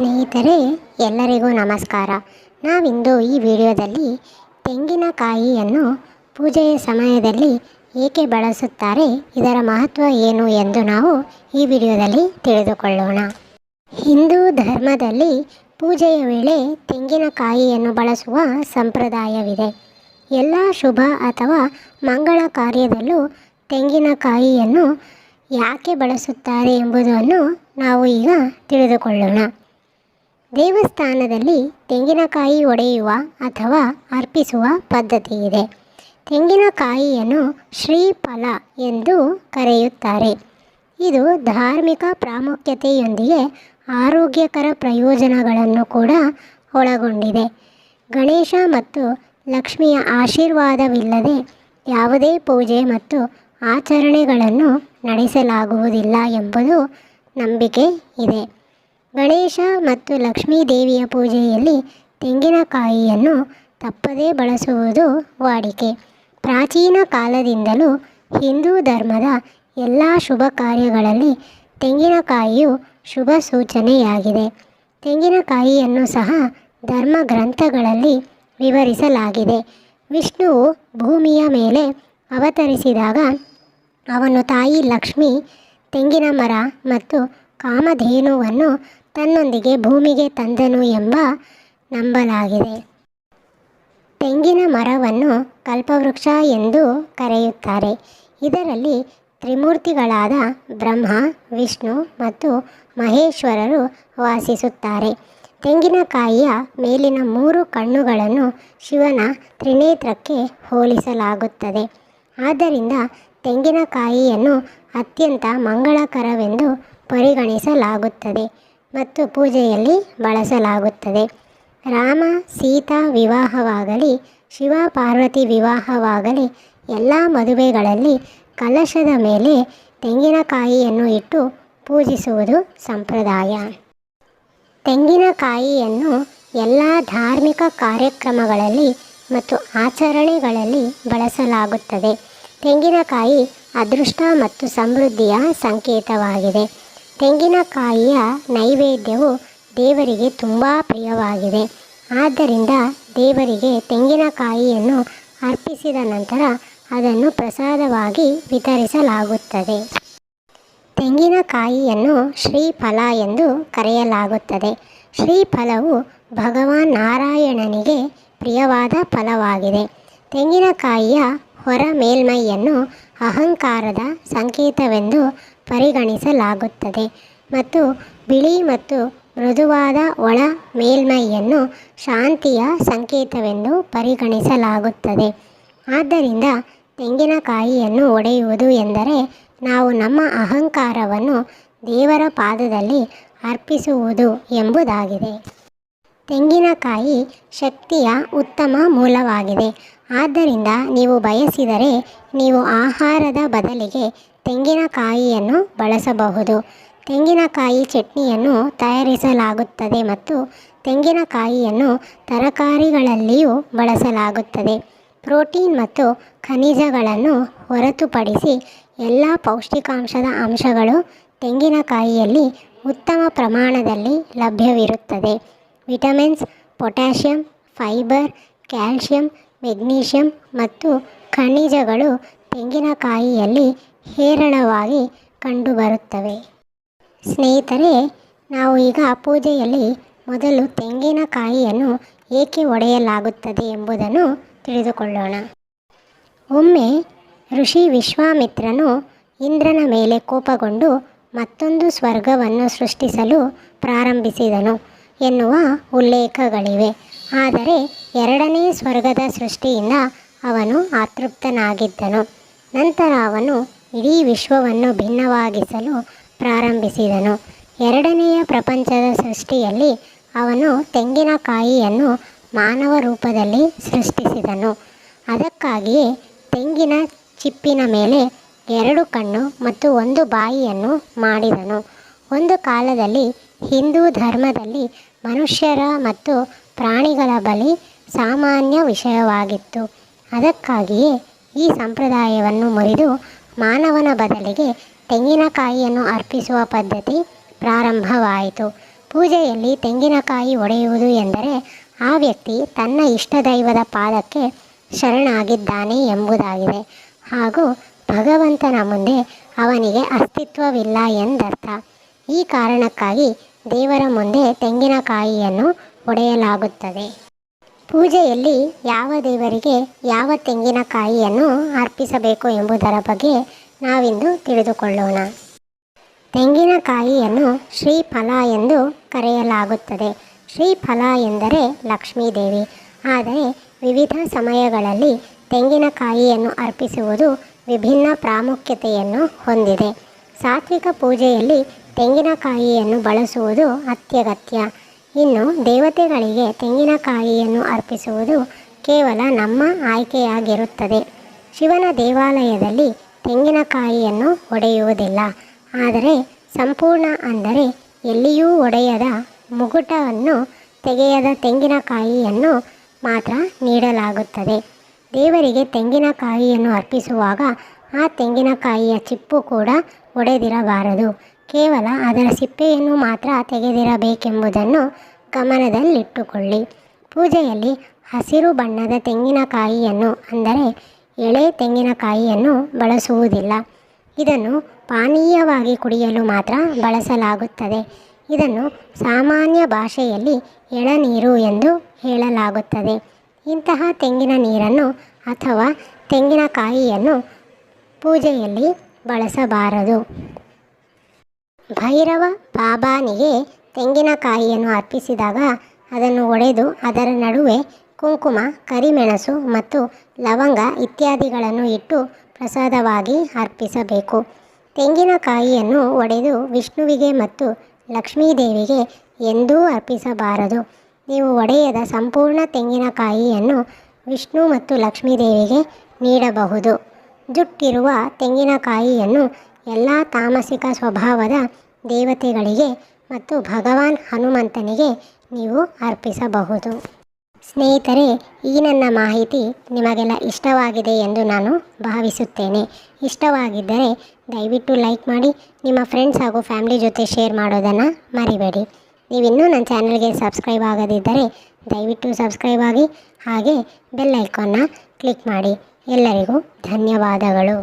ಸ್ನೇಹಿತರೆ, ಎಲ್ಲರಿಗೂ ನಮಸ್ಕಾರ. ನಾವಿಂದು ಈ ವಿಡಿಯೋದಲ್ಲಿ ತೆಂಗಿನಕಾಯಿಯನ್ನು ಪೂಜೆಯ ಸಮಯದಲ್ಲಿ ಏಕೆ ಬಳಸುತ್ತಾರೆ, ಇದರ ಮಹತ್ವ ಏನು ಎಂದು ನಾವು ಈ ವಿಡಿಯೋದಲ್ಲಿ ತಿಳಿದುಕೊಳ್ಳೋಣ. ಹಿಂದೂ ಧರ್ಮದಲ್ಲಿ ಪೂಜೆಯ ವೇಳೆ ತೆಂಗಿನಕಾಯಿಯನ್ನು ಬಳಸುವ ಸಂಪ್ರದಾಯವಿದೆ. ಎಲ್ಲ ಶುಭ ಅಥವಾ ಮಂಗಳ ಕಾರ್ಯದಲ್ಲೂ ತೆಂಗಿನಕಾಯಿಯನ್ನು ಯಾಕೆ ಬಳಸುತ್ತಾರೆ ಎಂಬುದನ್ನು ನಾವು ಈಗ ತಿಳಿದುಕೊಳ್ಳೋಣ. ದೇವಸ್ಥಾನದಲ್ಲಿ ತೆಂಗಿನಕಾಯಿ ಒಡೆಯುವ ಅಥವಾ ಅರ್ಪಿಸುವ ಪದ್ಧತಿ ಇದೆ ತೆಂಗಿನಕಾಯಿಯನ್ನು ಶ್ರೀಫಲ ಎಂದು ಕರೆಯುತ್ತಾರೆ. ಇದು ಧಾರ್ಮಿಕ ಪ್ರಾಮುಖ್ಯತೆಯೊಂದಿಗೆ ಆರೋಗ್ಯಕರ ಪ್ರಯೋಜನಗಳನ್ನು ಕೂಡ ಒಳಗೊಂಡಿದೆ. ಗಣೇಶ ಮತ್ತು ಲಕ್ಷ್ಮಿಯ ಆಶೀರ್ವಾದವಿಲ್ಲದೆ ಯಾವುದೇ ಪೂಜೆ ಮತ್ತು ಆಚರಣೆಗಳನ್ನು ನಡೆಸಲಾಗುವುದಿಲ್ಲ ಎಂಬುದು ನಂಬಿಕೆ ಇದೆ. ಗಣೇಶ ಮತ್ತು ಲಕ್ಷ್ಮೀ ದೇವಿಯ ಪೂಜೆಯಲ್ಲಿ ತೆಂಗಿನಕಾಯಿಯನ್ನು ತಪ್ಪದೇ ಬಳಸುವುದು ವಾಡಿಕೆ. ಪ್ರಾಚೀನ ಕಾಲದಿಂದಲೂ ಹಿಂದೂ ಧರ್ಮದ ಎಲ್ಲ ಶುಭ ಕಾರ್ಯಗಳಲ್ಲಿ ತೆಂಗಿನಕಾಯಿಯು ಶುಭ ಸೂಚನೆಯಾಗಿದೆ. ತೆಂಗಿನಕಾಯಿಯನ್ನು ಸಹ ಧರ್ಮ ಗ್ರಂಥಗಳಲ್ಲಿ ವಿವರಿಸಲಾಗಿದೆ. ವಿಷ್ಣುವು ಭೂಮಿಯ ಮೇಲೆ ಅವತರಿಸಿದಾಗ ಅವನು ತಾಯಿ ಲಕ್ಷ್ಮಿ ತೆಂಗಿನ ಮರ ಮತ್ತು ಕಾಮಧೇನುವನ್ನು ತನ್ನೊಂದಿಗೆ ಭೂಮಿಗೆ ತಂದನು ಎಂಬ ನಂಬಲಾಗಿದೆ. ತೆಂಗಿನ ಮರವನ್ನು ಕಲ್ಪವೃಕ್ಷ ಎಂದು ಕರೆಯುತ್ತಾರೆ. ಇದರಲ್ಲಿ ತ್ರಿಮೂರ್ತಿಗಳಾದ ಬ್ರಹ್ಮ, ವಿಷ್ಣು ಮತ್ತು ಮಹೇಶ್ವರರು ವಾಸಿಸುತ್ತಾರೆ. ತೆಂಗಿನಕಾಯಿಯ ಮೇಲಿನ ಮೂರು ಕಣ್ಣುಗಳನ್ನು ಶಿವನ ತ್ರಿನೇತ್ರಕ್ಕೆ ಹೋಲಿಸಲಾಗುತ್ತದೆ. ಆದ್ದರಿಂದ ತೆಂಗಿನಕಾಯಿಯನ್ನು ಅತ್ಯಂತ ಮಂಗಳಕರವೆಂದು ಪರಿಗಣಿಸಲಾಗುತ್ತದೆ. ಮತ್ತು ಪೂಜೆಯಲ್ಲಿ ಬಳಸಲಾಗುತ್ತದೆ. ರಾಮ ಸೀತಾ ವಿವಾಹವಾಗಲಿ, ಶಿವ ಪಾರ್ವತಿ ವಿವಾಹವಾಗಲಿ, ಎಲ್ಲ ಮದುವೆಗಳಲ್ಲಿ ಕಲಶದ ಮೇಲೆ ತೆಂಗಿನಕಾಯಿಯನ್ನು ಇಟ್ಟು ಪೂಜಿಸುವುದು ಸಂಪ್ರದಾಯ. ತೆಂಗಿನಕಾಯಿಯನ್ನು ಎಲ್ಲ ಧಾರ್ಮಿಕ ಕಾರ್ಯಕ್ರಮಗಳಲ್ಲಿ ಮತ್ತು ಆಚರಣೆಗಳಲ್ಲಿ ಬಳಸಲಾಗುತ್ತದೆ. ತೆಂಗಿನಕಾಯಿ ಅದೃಷ್ಟ ಮತ್ತು ಸಮೃದ್ಧಿಯ ಸಂಕೇತವಾಗಿದೆ. ತೆಂಗಿನಕಾಯಿಯ ನೈವೇದ್ಯವು ದೇವರಿಗೆ ತುಂಬ ಪ್ರಿಯವಾಗಿದೆ. ಆದ್ದರಿಂದ ದೇವರಿಗೆ ತೆಂಗಿನಕಾಯಿಯನ್ನು ಅರ್ಪಿಸಿದ ನಂತರ ಅದನ್ನು ಪ್ರಸಾದವಾಗಿ ವಿತರಿಸಲಾಗುತ್ತದೆ. ತೆಂಗಿನಕಾಯಿಯನ್ನು ಶ್ರೀಫಲ ಎಂದು ಕರೆಯಲಾಗುತ್ತದೆ. ಶ್ರೀಫಲವು ಭಗವಾನ್ ನಾರಾಯಣನಿಗೆ ಪ್ರಿಯವಾದ ಫಲವಾಗಿದೆ. ತೆಂಗಿನಕಾಯಿಯ ಹೊರ ಮೇಲ್ಮೈಯನ್ನು ಅಹಂಕಾರದ ಸಂಕೇತವೆಂದು ಪರಿಗಣಿಸಲಾಗುತ್ತದೆ ಮತ್ತು ಬಿಳಿ ಮತ್ತು ಮೃದುವಾದ ಒಳ ಮೇಲ್ಮೈಯನ್ನು ಶಾಂತಿಯ ಸಂಕೇತವೆಂದು ಪರಿಗಣಿಸಲಾಗುತ್ತದೆ. ಆದ್ದರಿಂದ ತೆಂಗಿನಕಾಯಿಯನ್ನು ಒಡೆಯುವುದು ಎಂದರೆ ನಾವು ನಮ್ಮ ಅಹಂಕಾರವನ್ನು ದೇವರ ಪಾದದಲ್ಲಿ ಅರ್ಪಿಸುವುದು ಎಂಬುದಾಗಿದೆ. ತೆಂಗಿನಕಾಯಿ ಶಕ್ತಿಯ ಉತ್ತಮ ಮೂಲವಾಗಿದೆ. ಆದ್ದರಿಂದ ನೀವು ಬಯಸಿದರೆ ನೀವು ಆಹಾರದ ಬದಲಿಗೆ ತೆಂಗಿನಕಾಯಿಯನ್ನು ಬಳಸಬಹುದು. ತೆಂಗಿನಕಾಯಿ ಚಟ್ನಿಯನ್ನು ತಯಾರಿಸಲಾಗುತ್ತದೆ ಮತ್ತು ತೆಂಗಿನಕಾಯಿಯನ್ನು ತರಕಾರಿಗಳಲ್ಲಿಯೂ ಬಳಸಲಾಗುತ್ತದೆ. ಪ್ರೋಟೀನ್ ಮತ್ತು ಖನಿಜಗಳನ್ನು ಹೊರತುಪಡಿಸಿ ಎಲ್ಲ ಪೌಷ್ಟಿಕಾಂಶದ ಅಂಶಗಳು ತೆಂಗಿನಕಾಯಿಯಲ್ಲಿ ಉತ್ತಮ ಪ್ರಮಾಣದಲ್ಲಿ ಲಭ್ಯವಿರುತ್ತದೆ. Vitamins, potassium, fibre, calcium, magnesium ಮತ್ತು ಖನಿಜಗಳು ತೆಂಗಿನಕಾಯಿಯಲ್ಲಿ ಹೇರಳವಾಗಿ ಕಂಡುಬರುತ್ತವೆ. ಸ್ನೇಹಿತರೆ, ನಾವು ಈಗ ಪೂಜೆಯಲ್ಲಿ ಮೊದಲು ತೆಂಗಿನಕಾಯಿಯನ್ನು ಏಕೆ ಒಡೆಯಲಾಗುತ್ತದೆ ಎಂಬುದನ್ನು ತಿಳಿದುಕೊಳ್ಳೋಣ. ಒಮ್ಮೆ ಋಷಿ ವಿಶ್ವಾಮಿತ್ರನು ಇಂದ್ರನ ಮೇಲೆ ಕೋಪಗೊಂಡು ಮತ್ತೊಂದು ಸ್ವರ್ಗವನ್ನು ಸೃಷ್ಟಿಸಲು ಪ್ರಾರಂಭಿಸಿದನು ಎನ್ನುವ ಉಲ್ಲೇಖಗಳಿವೆ. ಆದರೆ ಎರಡನೇ ಸ್ವರ್ಗದ ಸೃಷ್ಟಿಯಿಂದ ಅವನು ಅತೃಪ್ತನಾಗಿದ್ದನು. ನಂತರ ಅವನು ಇಡೀ ವಿಶ್ವವನ್ನು ಭಿನ್ನವಾಗಿಸಲು ಪ್ರಾರಂಭಿಸಿದನು. ಎರಡನೆಯ ಪ್ರಪಂಚದ ಸೃಷ್ಟಿಯಲ್ಲಿ ಅವನು ತೆಂಗಿನಕಾಯಿಯನ್ನು ಮಾನವ ರೂಪದಲ್ಲಿ ಸೃಷ್ಟಿಸಿದನು. ಅದಕ್ಕಾಗಿಯೇ ತೆಂಗಿನ ಚಿಪ್ಪಿನ ಮೇಲೆ ಎರಡು ಕಣ್ಣು ಮತ್ತು ಒಂದು ಬಾಯಿಯನ್ನು ಮಾಡಿದನು. ಒಂದು ಕಾಲದಲ್ಲಿ ಹಿಂದೂ ಧರ್ಮದಲ್ಲಿ ಮನುಷ್ಯರ ಮತ್ತು ಪ್ರಾಣಿಗಳ ಬಲಿ ಸಾಮಾನ್ಯ ವಿಷಯವಾಗಿತ್ತು. ಅದಕ್ಕಾಗಿಯೇ ಈ ಸಂಪ್ರದಾಯವನ್ನು ಮುರಿದು ಮಾನವನ ಬದಲಿಗೆ ತೆಂಗಿನಕಾಯಿಯನ್ನು ಅರ್ಪಿಸುವ ಪದ್ಧತಿ ಪ್ರಾರಂಭವಾಯಿತು. ಪೂಜೆಯಲ್ಲಿ ತೆಂಗಿನಕಾಯಿ ಒಡೆಯುವುದು ಎಂದರೆ ಆ ವ್ಯಕ್ತಿ ತನ್ನ ಇಷ್ಟ ದೈವದ ಪಾದಕ್ಕೆ ಶರಣಾಗಿದ್ದಾನೆ ಎಂಬುದಾಗಿದೆ. ಹಾಗೂ ಭಗವಂತನ ಮುಂದೆ ಅವನಿಗೆ ಅಸ್ತಿತ್ವವಿಲ್ಲ ಎಂದರ್ಥ. ಈ ಕಾರಣಕ್ಕಾಗಿ ದೇವರ ಮುಂದೆ ತೆಂಗಿನಕಾಯಿಯನ್ನು ಒಡೆಯಲಾಗುತ್ತದೆ. ಪೂಜೆಯಲ್ಲಿ ಯಾವ ದೇವರಿಗೆ ಯಾವ ತೆಂಗಿನಕಾಯಿಯನ್ನು ಅರ್ಪಿಸಬೇಕು ಎಂಬುದರ ಬಗ್ಗೆ ನಾವಿಂದು ತಿಳಿದುಕೊಳ್ಳೋಣ. ತೆಂಗಿನಕಾಯಿಯನ್ನು ಶ್ರೀಫಲ ಎಂದು ಕರೆಯಲಾಗುತ್ತದೆ. ಶ್ರೀಫಲ ಎಂದರೆ ಲಕ್ಷ್ಮೀದೇವಿ. ಆದರೆ ವಿವಿಧ ಸಮಯಗಳಲ್ಲಿ ತೆಂಗಿನಕಾಯಿಯನ್ನು ಅರ್ಪಿಸುವುದು ವಿಭಿನ್ನ ಪ್ರಾಮುಖ್ಯತೆಯನ್ನು ಹೊಂದಿದೆ. ಸಾತ್ವಿಕ ಪೂಜೆಯಲ್ಲಿ ತೆಂಗಿನಕಾಯಿಯನ್ನು ಬಳಸುವುದು ಅತ್ಯಗತ್ಯ. ಇನ್ನು ದೇವತೆಗಳಿಗೆ ತೆಂಗಿನಕಾಯಿಯನ್ನು ಅರ್ಪಿಸುವುದು ಕೇವಲ ನಮ್ಮ ಆಯ್ಕೆಯಾಗಿರುತ್ತದೆ. ಶಿವನ ದೇವಾಲಯದಲ್ಲಿ ತೆಂಗಿನಕಾಯಿಯನ್ನು ಒಡೆಯುವುದಿಲ್ಲ. ಆದರೆ ಸಂಪೂರ್ಣ ಅಂದರೆ ಎಲ್ಲಿಯೂ ಒಡೆಯದ ಮುಗುಟವನ್ನು ತೆಗೆಯದ ತೆಂಗಿನಕಾಯಿಯನ್ನು ಮಾತ್ರ ನೀಡಲಾಗುತ್ತದೆ. ದೇವರಿಗೆ ತೆಂಗಿನಕಾಯಿಯನ್ನು ಅರ್ಪಿಸುವಾಗ ಆ ತೆಂಗಿನಕಾಯಿಯ ಚಿಪ್ಪು ಕೂಡ ಒಡೆದಿರಬಾರದು. ಕೇವಲ ಅದರ ಸಿಪ್ಪೆಯನ್ನು ಮಾತ್ರ ತೆಗೆದಿರಬೇಕೆಂಬುದನ್ನು ಗಮನದಲ್ಲಿಟ್ಟುಕೊಳ್ಳಿ. ಪೂಜೆಯಲ್ಲಿ ಹಸಿರು ಬಣ್ಣದ ತೆಂಗಿನಕಾಯಿಯನ್ನು, ಅಂದರೆ ಎಳೆ ತೆಂಗಿನಕಾಯಿಯನ್ನು ಬಳಸುವುದಿಲ್ಲ. ಇದನ್ನು ಪಾನೀಯವಾಗಿ ಕುಡಿಯಲು ಮಾತ್ರ ಬಳಸಲಾಗುತ್ತದೆ. ಇದನ್ನು ಸಾಮಾನ್ಯ ಭಾಷೆಯಲ್ಲಿ ಎಳನೀರು ಎಂದು ಹೇಳಲಾಗುತ್ತದೆ. ಇಂತಹ ತೆಂಗಿನ ನೀರನ್ನು ಅಥವಾ ತೆಂಗಿನಕಾಯಿಯನ್ನು ಪೂಜೆಯಲ್ಲಿ ಬಳಸಬಾರದು. ಭೈರವ ಬಾಬಾನಿಗೆ ತೆಂಗಿನಕಾಯಿಯನ್ನು ಅರ್ಪಿಸಿದಾಗ ಅದನ್ನು ಒಡೆದು ಅದರ ನಡುವೆ ಕುಂಕುಮ, ಕರಿಮೆಣಸು ಮತ್ತು ಲವಂಗ ಇತ್ಯಾದಿಗಳನ್ನು ಇಟ್ಟು ಪ್ರಸಾದವಾಗಿ ಅರ್ಪಿಸಬೇಕು. ತೆಂಗಿನಕಾಯಿಯನ್ನು ಒಡೆದು ವಿಷ್ಣುವಿಗೆ ಮತ್ತು ಲಕ್ಷ್ಮೀದೇವಿಗೆ ಎಂದೂ ಅರ್ಪಿಸಬಾರದು. ನೀವು ಒಡೆಯದ ಸಂಪೂರ್ಣ ತೆಂಗಿನಕಾಯಿಯನ್ನು ವಿಷ್ಣು ಮತ್ತು ಲಕ್ಷ್ಮೀದೇವಿಗೆ ನೀಡಬಹುದು. ಜುಟ್ಟಿರುವ ತೆಂಗಿನಕಾಯಿಯನ್ನು ಎಲ್ಲ ತಾಮಸಿಕ ಸ್ವಭಾವದ ದೇವತೆಗಳಿಗೆ ಮತ್ತು ಭಗವಾನ್ ಹನುಮಂತನಿಗೆ ನೀವು ಅರ್ಪಿಸಬಹುದು. ಸ್ನೇಹಿತರೆ, ಈ ನನ್ನ ಮಾಹಿತಿ ನಿಮಗೆಲ್ಲ ಇಷ್ಟವಾಗಿದೆ ಎಂದು ನಾನು ಭಾವಿಸುತ್ತೇನೆ. ಇಷ್ಟವಾಗಿದ್ದರೆ ದಯವಿಟ್ಟು ಲೈಕ್ ಮಾಡಿ, ನಿಮ್ಮ ಫ್ರೆಂಡ್ಸ್ ಹಾಗೂ ಫ್ಯಾಮಿಲಿ ಜೊತೆ ಶೇರ್ ಮಾಡೋದನ್ನು ಮರಿಬೇಡಿ. ನೀವಿನ್ನೂ ನನ್ನ ಚಾನಲ್ಗೆ ಸಬ್ಸ್ಕ್ರೈಬ್ ಆಗದಿದ್ದರೆ ದಯವಿಟ್ಟು ಸಬ್ಸ್ಕ್ರೈಬ್ ಆಗಿ, ಹಾಗೆ ಬೆಲ್ ಐಕಾನ್ನ ಕ್ಲಿಕ್ ಮಾಡಿ. ಎಲ್ಲರಿಗೂ ಧನ್ಯವಾದಗಳು.